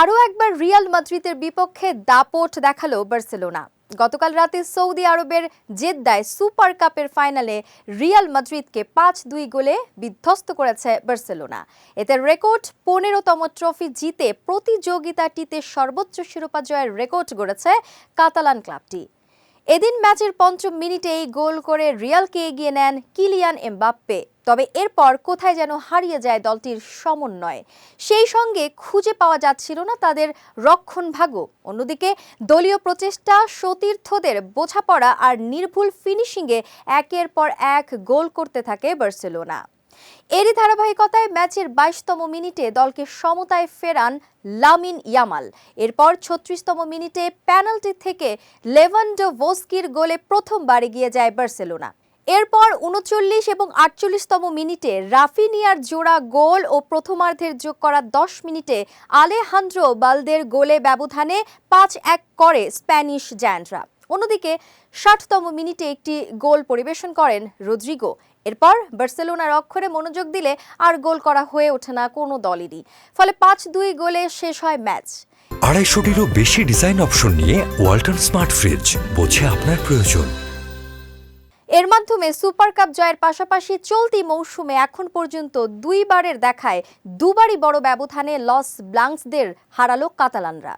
আরও একবার রিয়াল মাদ্রিদের বিপক্ষে দাপট দেখাল বার্সেলোনা। গতকাল রাতে সৌদি আরবের জেদ্দায় সুপার কাপের ফাইনালে রিয়াল মাদ্রিদকে পাঁচ দুই গোলে বিধ্বস্ত করেছে বার্সেলোনা। এতে রেকর্ড পনেরোতম ট্রফি জিতে প্রতিযোগিতাটিতে সর্বোচ্চ শিরোপা জয়ের রেকর্ড গড়েছে কাতালান ক্লাবটি। এদিন ম্যাচের পঞ্চম মিনিটেই গোল করে রিয়ালকে এগিয়ে নেন কিলিয়ান এমবাপ্পে। তবে এরপর কোথায় যেন হারিয়ে যায় দলটির সমন্বয়? সেই সঙ্গে খুঁজে পাওয়া যাচ্ছিল না তাদের রক্ষণভাগও অন্যদিকে দলীয় প্রচেষ্টা সতীর্থদের বোঝাপড়া আর নির্ভুল ফিনিশিংয়ে একের পর এক গোল করতে থাকে বার্সেলোনা। এরই ধারাবাহিকতায় ম্যাচের বাইশতম মিনিটে দলকে সমতায় ফেরান লামিন ইয়ামাল। এরপর ছত্রিশতম মিনিটে পেনাল্টি থেকে লেভানডোভস্কির গোলে প্রথমবার এগিয়ে যায় বার্সেলোনা। এরপর উনচল্লিশ এবং আটচল্লিশতম মিনিটে রাফিনিয়ার জোড়া গোল ও প্রথমার্ধের যোগ করা দশ মিনিটে আলেহান্দ্রো বালদের গোলে ব্যবধানে পাঁচ এক করে স্প্যানিশ জ্যান্ডরা। অন্যদিকে ষাটতম মিনিটে একটি গোল পরিবেশন করেন রদ্রিগো। এরপর বার্সেলোনার অক্ষরে মনোযোগ দিলে আর গোল করা হয়ে ওঠে না কোনো দলেরই। ফলে পাঁচ দুই গোলে শেষ হয় ম্যাচ। আড়াইশোটিরও বেশি ডিজাইন অপশন নিয়ে ওয়ালটন স্মার্ট ফ্রিজ বোঝে আপনার প্রয়োজন। এর মাধ্যমে সুপার কাপ জয়ের পাশাপাশি চলতি মৌসুমে এখন পর্যন্ত দুইবারের দেখায় দুবারই বড় ব্যবধানে লস ব্লাঙ্কসদের হারালো কাতালানরা।